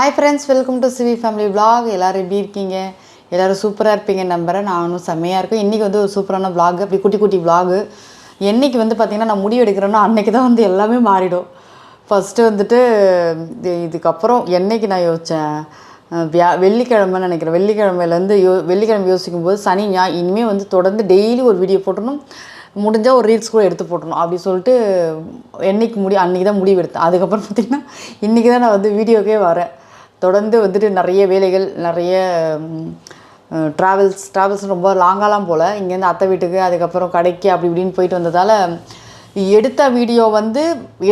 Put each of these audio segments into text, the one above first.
Hi friends welcome to C V family vlog எல்லோரும் எப்படி இருக்கீங்க? எல்லோரும் சூப்பராக இருப்பீங்க நம்புறேன். நானும் செம்மையாக இருக்கேன். இன்றைக்கி வந்து ஒரு சூப்பரான விளாக் அப்படி குட்டி குட்டி விளாகு என்றைக்கு வந்து பார்த்திங்கன்னா நான் முடிவு எடுக்கிறேன்னா அன்றைக்கி தான் வந்து எல்லாமே மாறிடும். ஃபஸ்ட்டு வந்துட்டு இதுக்கப்புறம் என்னைக்கு நான் யோசித்தேன் வியா வெள்ளிக்கிழமைன்னு நினைக்கிறேன். வெள்ளிக்கிழமையிலேருந்து யோ வெள்ளிக்கிழமை யோசிக்கும் போது சனி ஞா இனிமேல் வந்து தொடர்ந்து டெய்லி ஒரு வீடியோ போட்டணும் முடிஞ்சால் ஒரு ரீல்ஸ் கூட எடுத்து போட்டணும் அப்படி சொல்லிட்டு என்றைக்கு முடி அன்றைக்கி தான் முடிவு எடுத்தேன். அதுக்கப்புறம் பார்த்திங்கன்னா இன்றைக்கி தான் நான் வந்து வீடியோக்கே வரேன். தொடர்ந்து வந்துட்டு நிறைய வேலைகள் நிறைய ட்ராவல்ஸ் ட்ராவல்ஸ் ரொம்ப லாங்காலாம் போல். இங்கேருந்து அத்தை வீட்டுக்கு அதுக்கப்புறம் கடைக்கு அப்படி இப்படின்னு போயிட்டு வந்ததால் எடுத்த வீடியோ வந்து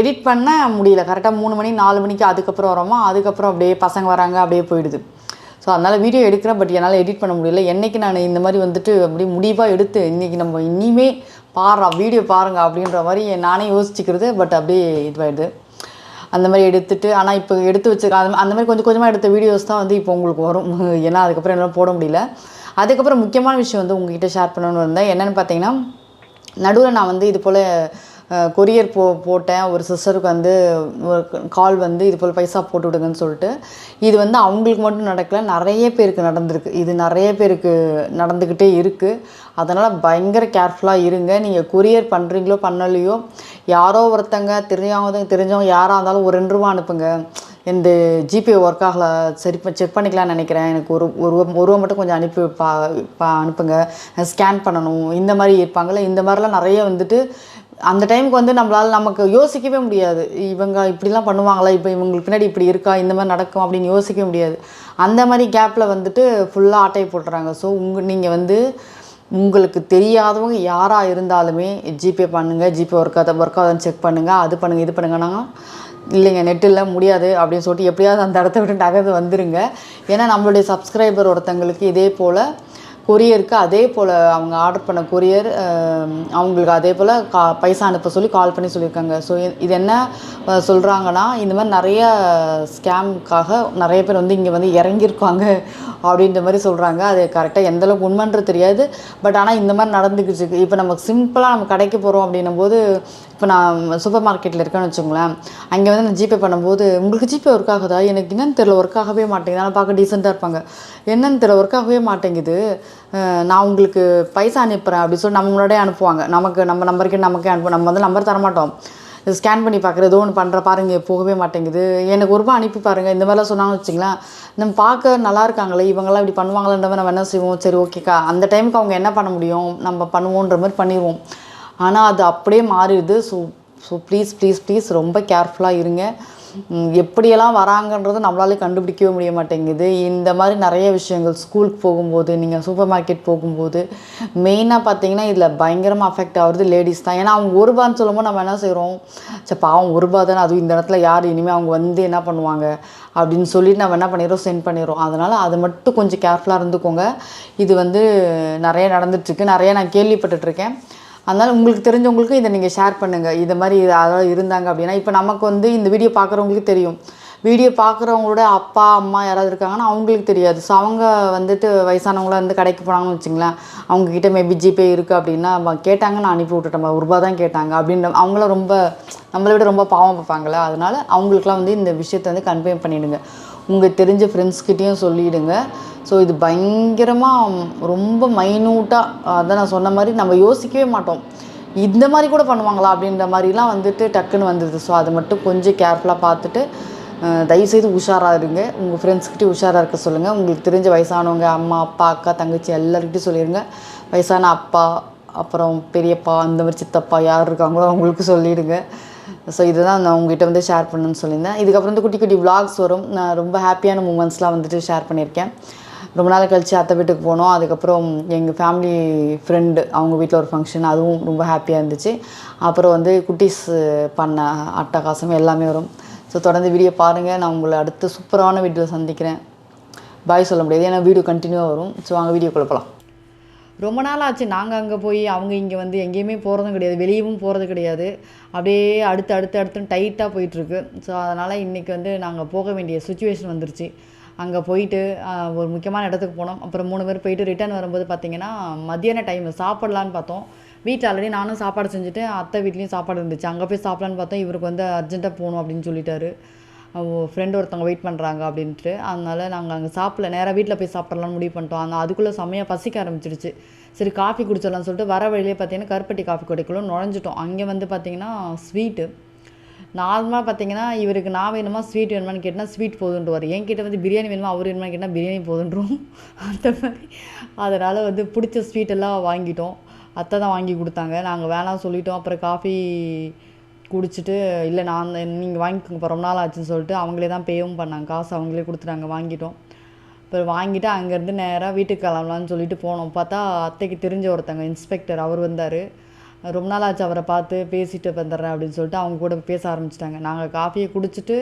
எடிட் பண்ண முடியல. கரெக்டாக மூணு மணி நாலு மணிக்கு அதுக்கப்புறம் வரோமா அதுக்கப்புறம் அப்படியே பசங்க வராங்க அப்படியே போயிடுது. ஸோ அதனால் வீடியோ எடுக்கிறேன் பட் என்னால் எடிட் பண்ண முடியல. என்றைக்கு நான் இந்த மாதிரி வந்துட்டு அப்படியே முடிவாக எடுத்து இன்றைக்கி நம்ம இனிமே பாடுறோம் வீடியோ பாருங்கள் அப்படின்ற மாதிரி நானே யோசிச்சுக்கிறது பட் அப்படியே இதுவாயிடுது. அந்த மாதிரி எடுத்துட்டு ஆனால் இப்போ எடுத்து வச்சிருக்க அது அந்த மாதிரி கொஞ்சம் கொஞ்சமாக எடுத்த வீடியோஸ் தான் வந்து இப்போ உங்களுக்கு வரும். ஏன்னா அதுக்கப்புறம் என்னால் போட முடியல. அதுக்கப்புறம் முக்கியமான விஷயம் வந்து உங்ககிட்ட ஷேர் பண்ணணும்னு இருந்தேன் என்னென்னு பார்த்தீங்கன்னா நடுவில் நான் வந்து இது போல் கொரியர் போ போட்டேன். ஒரு சிஸ்டருக்கு வந்து ஒரு கால் வந்து இது போல் பைசா போட்டு விடுங்கன்னு சொல்லிட்டு. இது வந்து அவங்களுக்கு மட்டும் நடக்கல நிறைய பேருக்கு நடந்திருக்கு. இது நிறைய பேருக்கு நடந்துக்கிட்டே இருக்குது அதனால் பயங்கர கேர்ஃபுல்லாக இருங்க. நீங்கள் கொரியர் பண்ணுறீங்களோ பண்ணலையோ யாரோ ஒருத்தங்க தெரிஞ்சவங்க தெரிஞ்சவங்க யாராக இருந்தாலும் ஒரு ரெண்டு ரூபா அனுப்புங்க. இந்த ஜிபே ஒர்க் ஆகல சரி செக் பண்ணிக்கலாம்னு நினைக்கிறேன். எனக்கு ஒரு ஒரு ரூபா- ஒரு ரூபா மட்டும் கொஞ்சம் அனுப்பி பா பா அனுப்புங்க. ஸ்கேன் பண்ணணும். இந்த மாதிரி இருப்பாங்கள்ல இந்த மாதிரிலாம் நிறைய வந்துட்டு அந்த டைமுக்கு வந்து நம்மளால் நமக்கு யோசிக்கவே முடியாது. இவங்க இப்படிலாம் பண்ணுவாங்களா? இப்போ இவங்களுக்கு பின்னாடி இப்படி இருக்கா? இந்த மாதிரி நடக்கும் அப்படின்னு யோசிக்க முடியாது. அந்த மாதிரி கேப்பில் வந்துட்டு ஃபுல்லாக ஆட்டை போட்டுறாங்க. ஸோ உங்கள் நீங்கள் வந்து உங்களுக்கு தெரியாதவங்க யாராக இருந்தாலுமே ஜிபே பண்ணுங்கள் ஜிபே ஒர்க் ஆகுதா ஒர்க் ஆகுதுன்னு செக் பண்ணுங்கள் அது பண்ணுங்கள் இது பண்ணுங்கன்னா இல்லைங்க நெட் இல்லை முடியாது அப்படின்னு சொல்லிட்டு எப்படியாவது அந்த இடத்த விட்டு நகர்ந்து வந்துருங்க. ஏன்னா நம்மளுடைய சப்ஸ்கிரைபர் ஒருத்தங்களுக்கு இதே போல் கொரியருக்கு அதே போல் அவங்க ஆர்டர் பண்ண கொரியர் அவங்களுக்கு அதே போல் கா பைசா அனுப்ப சொல்லி கால் பண்ணி சொல்லியிருக்காங்க. ஸோ இது என்ன சொல்கிறாங்கன்னா இந்த மாதிரி நிறைய ஸ்கேமுக்காக நிறைய பேர் வந்து இங்கே வந்து இறங்கியிருக்காங்க அப்படின்ற மாதிரி சொல்கிறாங்க அது கரெக்டாக எந்தளவுக்கு உண்மைன்றது தெரியாது. பட் ஆனால் இந்த மாதிரி நடந்துக்கிச்சு இப்போ நம்ம சிம்பிளாக நம்ம கடைக்கு போகிறோம் அப்படின்னும் போது இப்போ நான் சூப்பர் மார்க்கெட்டில் இருக்கேன்னு வச்சுக்கோங்களேன். அங்கே வந்து நான் ஜிபே பண்ணும்போது உங்களுக்கு ஜிபே ஒர்க் ஆகுதா? எனக்கு என்னென்னு தெரியல ஒர்க் ஆகவே மாட்டேங்குது. ஆனால் பார்க்க டீசெண்டாக இருப்பாங்க. என்னென்னு தெரியல ஒர்க் ஆகவே மாட்டேங்குது. நான் உங்களுக்கு பைசா அனுப்புகிறேன் அப்படின்னு சொல்லி நம்ம முன்னாடியே அனுப்புவாங்க. நமக்கு நம்ம நம்பருக்கு நமக்கே அனுப்பு நம்ம வந்து நம்பர் தரமாட்டோம். ஸ்கேன் பண்ணி பார்க்குறது ஏதோ ஒன்று பண்ணுற பாருங்கள் போகவே மாட்டேங்குது. எனக்கு ஒரு ரூபா அனுப்பி பாருங்கள் இந்த மாதிரிலாம் சொன்னாங்கன்னு வச்சுங்களேன் நம்ம பார்க்க நல்லா இருக்காங்களே இவங்கெல்லாம் இப்படி பண்ணுவாங்களன்ற மாதிரி நம்ம என்ன செய்வோம்? சரி ஓகேக்கா அந்த டைமுக்கு அவங்க என்ன பண்ண முடியும்? நம்ம பண்ணுவோன்ற மாதிரி பண்ணிடுவோம் ஆனால் அது அப்படியே மாறிடுது. So so please please please ரொம்ப கேர்ஃபுல்லாக இருங்க. எப்படியெல்லாம் வராங்கன்றது நம்மளாலே கண்டுபிடிக்கவே முடிய மாட்டேங்குது. இந்த மாதிரி நிறைய விஷயங்கள் ஸ்கூலுக்கு போகும்போது நீங்கள் சூப்பர் மார்க்கெட் போகும்போது மெயினாக பார்த்தீங்கன்னா இதில் பயங்கரமாக அஃபெக்ட் ஆகுறது லேடிஸ் தான். ஏன்னா அவங்க ஒரு ரூபான்னு சொல்லும்போது நம்ம என்ன செய்கிறோம் சரி பாவம் ஒரு ரூபா தானே. அதுவும் இந்த இடத்துல யார் இனிமேல் அவங்க வந்து என்ன பண்ணுவாங்க? அப்படின்னு சொல்லிட்டு நம்ம என்ன பண்ணிடுறோம்? சென்ட் பண்ணிடுறோம். அதனால் அது மட்டும் கொஞ்சம் கேர்ஃபுல்லாக இருந்துக்கோங்க. இது வந்து நிறைய நடந்துட்டுருக்கு. நிறைய நான் கேள்விப்பட்டுட்ருக்கேன் அதனால் உங்களுக்கு தெரிஞ்சவங்களுக்கு இதை நீங்கள் ஷேர் பண்ணுங்கள் இது மாதிரி யாராவது இருந்தாங்க அப்படின்னா இப்போ நமக்கு வந்து இந்த வீடியோ பார்க்குறவங்களுக்கு தெரியும். வீடியோ பார்க்குறவங்களோட அப்பா அம்மா யாராவது இருக்காங்கன்னா அவங்களுக்கு தெரியாது. ஸோ அவங்க வந்துட்டு வயசானவங்களாம் வந்து கடைக்கு போனாங்கன்னு வச்சுங்களேன் அவங்கக்கிட்ட மேபி ஜிபே இருக்குது அப்படின்னா அவங்க கேட்டாங்க நான் அனுப்பி விட்டுட்டேன் ஒரு ரூபா தான் கேட்டாங்க. அப்படின்ற அவங்களாம் ரொம்ப நம்மளை விட ரொம்ப பாவம் பார்ப்பாங்களே அதனால் அவங்களுக்குலாம் வந்து இந்த விஷயத்தை வந்து கன்வே பண்ணிவிடுங்க உங்கள் தெரிஞ்ச ஃப்ரெண்ட்ஸ்கிட்டேயும் சொல்லிவிடுங்க ஸோ இது பயங்கரமாக ரொம்ப மைனூட்டாக அதான் நான் சொன்ன மாதிரி நம்ம யோசிக்கவே மாட்டோம். இந்த மாதிரி கூட பண்ணுவாங்களா அப்படின்ற மாதிரிலாம் வந்துட்டு டக்குன்னு வந்துடுது ஸோ அதை மட்டும் கொஞ்சம் கேர்ஃபுல்லாக பார்த்துட்டு தயவுசெய்து உஷாராக இருங்க. உங்கள் ஃப்ரெண்ட்ஸ்கிட்டே உஷாராக இருக்க சொல்லுங்கள் உங்களுக்கு தெரிஞ்ச வயசானவங்க அம்மா அப்பா அக்கா தங்கச்சி எல்லாருக்கிட்டையும் சொல்லிடுங்க வயசான அப்பா அப்புறம் பெரியப்பா அந்த மாதிரி சித்தப்பா யார் இருக்காங்களோ அவங்களுக்கு சொல்லிடுங்க. ஸோ இதுதான் நான் உங்ககிட்ட வந்து ஷேர் பண்ணுன்னு சொல்லியிருந்தேன். இதுக்கப்புறம் வந்து குட்டி குட்டி விளாக்ஸ் வரும். நான் ரொம்ப ஹாப்பியான மூமெண்ட்ஸ்லாம் வந்துட்டு ஷேர் பண்ணியிருக்கேன். ரொம்ப நாள் கழித்து அத்தை வீட்டுக்கு போனோம். அதுக்கப்புறம் எங்கள் ஃபேமிலி ஃப்ரெண்டு அவங்க வீட்டில் ஒரு ஃபங்க்ஷன் அதுவும் ரொம்ப ஹாப்பியாக இருந்துச்சு. அப்புறம் வந்து குட்டீஸ் பண்ண அட்டகாசம் எல்லாமே வரும். ஸோ தொடர்ந்து வீடியோ பாருங்கள் நான் உங்களை அடுத்து சூப்பரான வீடியோ சந்திக்கிறேன். பாய் சொல்ல முடியாது. ஏன்னா வீடியோ கண்டினியூவாக வரும். ஸோ அங்கே வீடியோ போகலாம் ரொம்ப நாள் ஆச்சு. நாங்கள் அங்கே போய் அவங்க இங்கே வந்து எங்கேயுமே போகிறதும் கிடையாது. வெளியவும் போகிறது கிடையாது. அப்படியே அடுத்து அடுத்து அடுத்து டைட்டாக போயிட்டுருக்கு ஸோ அதனால் இன்றைக்கி வந்து நாங்கள் போக வேண்டிய சுச்சுவேஷன் வந்துருச்சு. அங்கே போயிட்டு ஒரு முக்கியமான இடத்துக்கு போனோம். அப்புறம் மூணு பேர் போயிட்டு ரிட்டர்ன் வரும்போது பார்த்திங்கன்னா மத்தியான டைம் சாப்பிட்லான்னு பார்த்தோம். வீட்டில் ஆல்ரெடி நானும் சாப்பாடு செஞ்சுட்டு அத்தை வீட்லேயும் சாப்பாடு இருந்துச்சு. அங்கே போய் சாப்பிட்லான்னு பார்த்தோம். இவருக்கு வந்து அர்ஜென்ட்டாக போகணும் அப்படின்னு சொல்லிட்டாரு. ஃப்ரெண்டு ஒருத்தவங்க வெயிட் பண்ணுறாங்க அப்படின்ட்டு. அதனால் நாங்கள் அங்கே சாப்பிடல. நேராக வீட்டில் போய் சாப்பிட்லான்னு முடிவு பண்ணிட்டோம். அங்கே அதுக்குள்ளே செம்மையாக பசிக்க ஆரம்பிச்சிடுச்சு சரி காஃபி குடிச்சிடலாம்னு சொல்லிட்டு வர வழியிலே பார்த்தீங்கன்னா கருப்பட்டி காஃபி கடைக்குள்ளே நுழைஞ்சிட்டோம். அங்கே வந்து பார்த்தீங்கன்னா ஸ்வீட்டு நார்மலாக பார்த்தீங்கன்னா இவருக்கு நான் வேணுமா ஸ்வீட் வேணுமான்னு கேட்டால் ஸ்வீட் போதுன்றவார். என்கிட்ட வந்து பிரியாணி வேணுமா அவர் வேணுமா கேட்டால் பிரியாணி போதுன்றோம். அந்த மாதிரி. அதனால் வந்து பிடிச்ச ஸ்வீட் எல்லாம் வாங்கிட்டோம். அத்தை தான் வாங்கி கொடுத்தாங்க. நாங்கள் வேணாம் சொல்லிட்டோம். அப்புறம் காஃபி குடிச்சிட்டு இல்லை நான் நீங்கள் வாங்கிக்கோங்க இப்போ ரொம்ப நாள் ஆச்சுன்னு சொல்லிட்டு அவங்களே தான் பேவும் பண்ணாங்க. காசு அவங்களே கொடுத்துட்டாங்க வாங்கிட்டோம். அப்புறம் வாங்கிட்டு அங்கேருந்து நேராக வீட்டுக்கு கிளம்பலான்னு சொல்லிட்டு போனோம். பார்த்தா அத்தைக்கு தெரிஞ்ச ஒருத்தங்க இன்ஸ்பெக்டர் அவர் வந்தார். ரொம்ப நாள் ஆச்சு அவரை பார்த்து பேசிட்டு வந்துடுறேன் அப்படின்னு சொல்லிட்டு அவங்க கூட பேச ஆரம்பிச்சிட்டாங்க. நாங்கள் காஃபியை குடிச்சிட்டு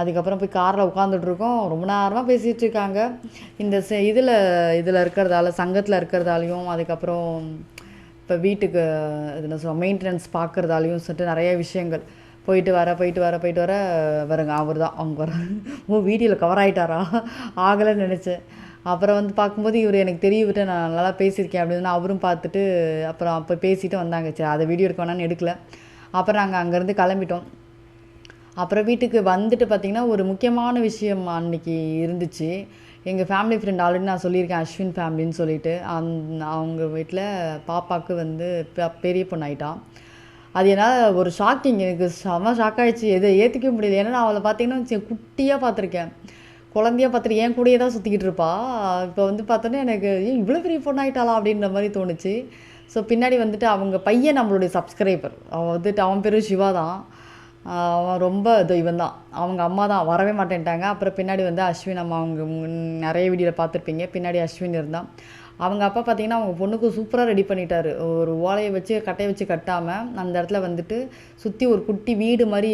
அதுக்கப்புறம் போய் காரில் உட்காந்துட்ருக்கோம் ரொம்ப நேரமாக பேசிகிட்டு இருக்காங்க. இந்த இதில் இதில் இருக்கிறதால சங்கத்தில் இருக்கிறதாலையும் அதுக்கப்புறம் இப்போ வீட்டுக்கு இது என்ன சொல்ல மெயின்டெனன்ஸ் பார்க்குறதாலையும் சொல்லிட்டு நிறைய விஷயங்கள். போயிட்டு வர போயிட்டு வர போயிட்டு வர வருங்க அவர் தான் அவங்க வர ஓ வீடியோவில் கவர் ஆகிட்டாரா ஆகலைன்னு நினச்சேன். அப்புறம் வந்து பார்க்கும்போது இவர் எனக்கு தெரிய விட்டு நான் நல்லா பேசியிருக்கேன் அப்படின்னு அவரும் பார்த்துட்டு அப்புறம் அப்போ பேசிட்டு வந்தாங்க. சரி அதை வீடியோ எடுக்க வேணாம்னு எடுக்கல. அப்புறம் நாங்கள் அங்கேருந்து கிளம்பிட்டோம். அப்புறம் வீட்டுக்கு வந்துட்டு பார்த்திங்கன்னா ஒரு முக்கியமான விஷயம் அன்னைக்கு இருந்துச்சு. எங்கள் ஃபேமிலி ஃப்ரெண்ட் ஆல்ரெடி நான் சொல்லியிருக்கேன் அஸ்வின் ஃபேமிலின்னு சொல்லிட்டு. அந் அவங்க வீட்டில் பாப்பாவுக்கு வந்து பெ- பெரிய பொண்ணு ஆகிட்டான் அது என்னால் ஒரு ஷாக்கிங் எனக்கு செம ஷாக் ஆகிடுச்சு எதை ஏற்றிக்க முடியல. ஏன்னா நான் அவளை பார்த்தீங்கன்னா குட்டியாக பார்த்துருக்கேன். குழந்தையா பார்த்துட்டு என் கூடயே தான் சுற்றிக்கிட்டு இருப்பா. இப்போ வந்து பார்த்தோன்னே எனக்கு இவ்வளோ பெரிய பொண்ணாயிட்டாளா அப்படின்ற மாதிரி தோணுச்சு. ஸோ பின்னாடி வந்துட்டு அவங்க பையன் நம்மளுடைய சப்ஸ்கிரைபர் அவன் வந்துட்டு அவன் பேரும் சிவா தான். அவன் ரொம்ப தெய்வம் தான். அவங்க அம்மா தான். வரவே மாட்டேன்ட்டாங்க. அப்புறம் பின்னாடி வந்து அஸ்வின் அம்மா அவங்க நிறைய வீடியோவில் பார்த்துருப்பீங்க. பின்னாடி அஸ்வின் இருந்தான். அவங்க அப்பா பார்த்தீங்கன்னா அவங்க பொண்ணுக்கு சூப்பராக ரெடி பண்ணிட்டாரு. ஒரு ஓலையை வச்சு கட்டையை வச்சு கட்டாமல் அந்த இடத்துல வந்துட்டு சுற்றி ஒரு குட்டி வீடு மாதிரி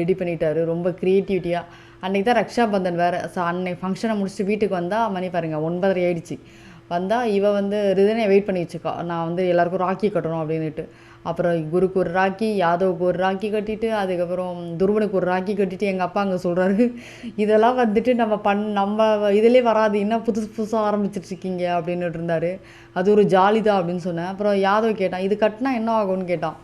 ரெடி பண்ணிட்டாரு. ரொம்ப க்ரியேட்டிவிட்டியாக அன்றைக்கி தான் ரக்ஷாபந்தன் வேறு. ஸோ அன்னைக்கு ஃபங்க்ஷனை முடிச்சுட்டு வீட்டுக்கு வந்தால் மணி பாருங்கள் ஒன்பதரை ஆயிடுச்சு. வந்தால் இவ வந்து ரிதனையை வெயிட் பண்ணி வச்சுக்கா நான் வந்து எல்லாருக்கும் ராக்கி கட்டணும் அப்படின்னுட்டு. அப்புறம் குருக்கு ஒரு ராக்கி யாதவுக்கு ஒரு ராக்கி கட்டிட்டு அதுக்கப்புறம் துருவனுக்கு ஒரு ராக்கி கட்டிட்டு எங்கள் அப்பா அங்கே சொல்கிறாரு இதெல்லாம் வந்துட்டு நம்ம பண் நம்ம இதிலே வராது. என்ன புதுசு புதுசாக ஆரம்பிச்சிட்டு இருக்கீங்க அப்படின்னுட்டு இருந்தார். அது ஒரு ஜாலி தான் அப்படின்னு சொன்னேன். அப்புறம் யாதவ் கேட்டான் இது கட்டினா என்ன ஆகும்னு? கேட்டான்.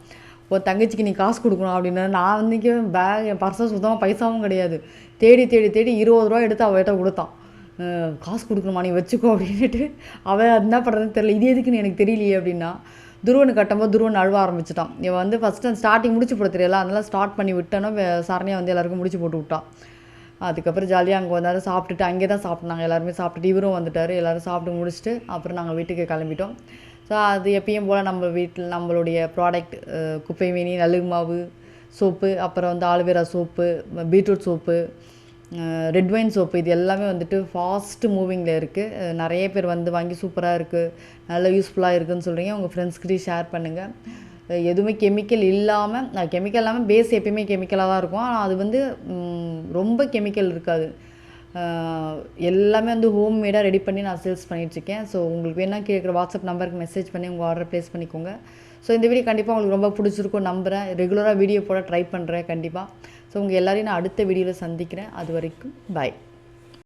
ஒரு தங்கச்சிக்கு நீ காசு கொடுக்கணும் அப்படின்னு. நான் வந்து பேக் என் பர்சன் சுத்தமாக பைசாவும் கிடையாது. தேடி தேடி தேடி இருபது ரூபா எடுத்து அவள்கிட்ட கொடுத்தான். காசு கொடுக்கணுமா? நீ வச்சுக்கோ அப்படின்ட்டு அவன் என்ன பண்ணுறதுன்னு தெரியல. இது எதுக்குன்னு எனக்கு தெரியலையே அப்படின்னா துருவனு கட்டும்போது துருவன் அழுவ ஆரம்பிச்சிட்டான். இவன் வந்து ஃபஸ்ட்டு ஸ்டார்டிங் முடிச்சு போட தெரியல. ஸ்டார்ட் பண்ணி விட்டோன்னா சரணியா வந்து எல்லாருக்கும் முடிச்சு போட்டு விட்டான். அதுக்கப்புறம் ஜாலியாக அங்கே வந்தாரு சாப்பிட்டுட்டு அங்கே தான் சாப்பிட்டாங்க. எல்லாருமே சாப்பிட்டுட்டு இவரும் வந்துட்டார். எல்லோரும் சாப்பிட்டு முடிச்சுட்டு அப்புறம் நாங்கள் வீட்டுக்கு கிளம்பிட்டோம். ஸோ அது எப்பயும் போல் நம்ம வீட்டில் நம்மளுடைய ப்ராடக்ட் குப்பை மீனி நலுகு மாவு சோப்பு அப்புறம் வந்து aloe vera soap beetroot soap red wine soap இது எல்லாமே வந்துட்டு ஃபாஸ்ட்டு மூவிங்கில் இருக்குது நிறைய பேர் வந்து வாங்கி சூப்பராக இருக்குது நல்லா யூஸ்ஃபுல்லாக இருக்குன்னு சொல்கிறீங்க உங்கள் ஃப்ரெண்ட்ஸ்கிட்டையும் ஷேர் பண்ணுங்கள் எதுவுமே கெமிக்கல் இல்லாமல் கெமிக்கல் இல்லாமல் பேஸ் எப்பயுமே கெமிக்கலாக தான் இருக்கும். ஆனால் அது வந்து ரொம்ப கெமிக்கல் இருக்காது. எல்லாமே வந்து ஹோம் மேடாக ரெடி பண்ணி நான் சேல்ஸ் பண்ணிகிட்ருக்கேன் ஸோ உங்களுக்கு வேணால் கேட்குற வாட்ஸ்அப் நம்பருக்கு மெசேஜ் பண்ணி உங்கள் ஆர்டர் ப்ளேஸ் பண்ணிக்கோங்க. ஸோ இந்த வீடியோ கண்டிப்பாக உங்களுக்கு ரொம்ப பிடிச்சிருக்கும் நம்புகிறேன் ரெகுலராக வீடியோ போட ட்ரை பண்ணுறேன் கண்டிப்பாக ஸோ உங்கள் எல்லாரையும் நான் அடுத்த வீடியோவில் சந்திக்கிறேன். அது வரைக்கும் பாய்